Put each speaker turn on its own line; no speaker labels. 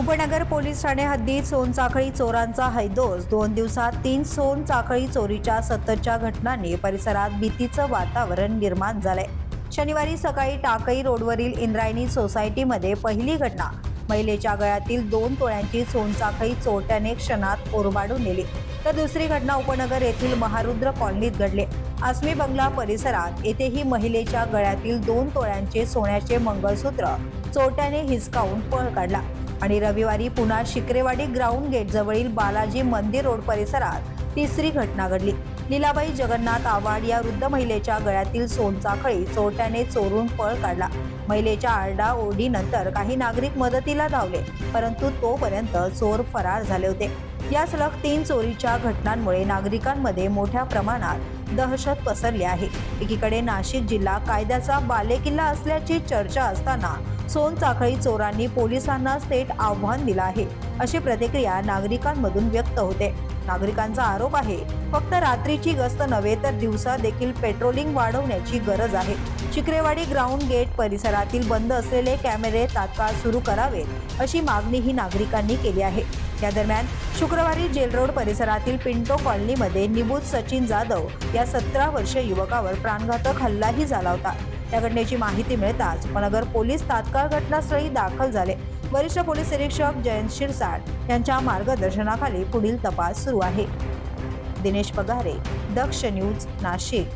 उपनगर पोलीस ठाणे हद्दीत सोनचाखळी चोरांचा हैदोस. दोन दिवसात तीन सोनचाखळी चोरीच्या सततच्या घटनांनी परिसरात भीतीचं वातावरण निर्माण झालंय. शनिवारी सकाळी टाकई रोडवरील इंद्रायणी सोसायटीमध्ये पहिली घटना. महिलेच्या गळ्यातील दोन तोळ्यांची सोनचाखळी चोरट्याने क्षणात ओरबाडून नेली. तर दुसरी घटना उपनगर येथील महारुद्र कॉलनीत घडली. आसमी बंगला परिसरात येथेही महिलेच्या गळ्यातील दोन तोळ्यांचे सोन्याचे मंगळसूत्र चोरट्याने हिसकावून पळ काढला. आणि रविवारी पुन्हा शिक्रेवाडी ग्राउंड गेटजवळील बालाजी मंदिर रोड परिसरात तिसरी घटना घडली. लीलाबाई जगन्नाथ आव्हाड या वृद्ध महिलेच्या गळ्यातील सोनचाखळी चोरट्याने चोरून पळ काढला. महिलेच्या आरडा ओढीनंतर काही नागरिक मदतीला धावले परंतु तोपर्यंत चोर फरार झाले होते. या सलग तीन चोरीच्या घटनांमुळे नागरिकांमध्ये मोठ्या प्रमाणात दहशत पसरली आहे. एकीकडे नाशिक जिल्हा कायद्याचा बालेकिल्ला असल्याची चर्चा असताना सोनचाकळी चोरांनी पोलिसांना थेट आव्हान दिलं आहे. अशी प्रतिक्रिया नागरिकांमधून व्यक्त होते. नागरिकांचा आरोप आहे फक्त रात्रीची गस्त नव्हे तर दिवसा देखील पेट्रोलिंग वाढवण्याची गरज आहे. चिक्रेवाडी ग्राउंड गेट परिसरातील बंद असलेले कॅमेरे तात्काळ सुरू करावेत अशी मागणीही नागरिकांनी केली आहे. या दरम्यान शुक्रवारी जेल रोड परिसरातील पिंटो कॉलनीमध्ये निबूत सचिन जाधव या सतरा वर्षीय युवकावर प्राणघातक हल्लाही झाला होता. या घटनेची माहिती मिळताच उपनगर पोलीस तात्काळ घटनास्थळी दाखल झाले. वरिष्ठ पोलीस निरीक्षक जयंत शिरसाट यांच्या मार्गदर्शनाखाली पुढील तपास सुरू आहे. दिनेश पगारे दक्ष न्यूज नाशिक.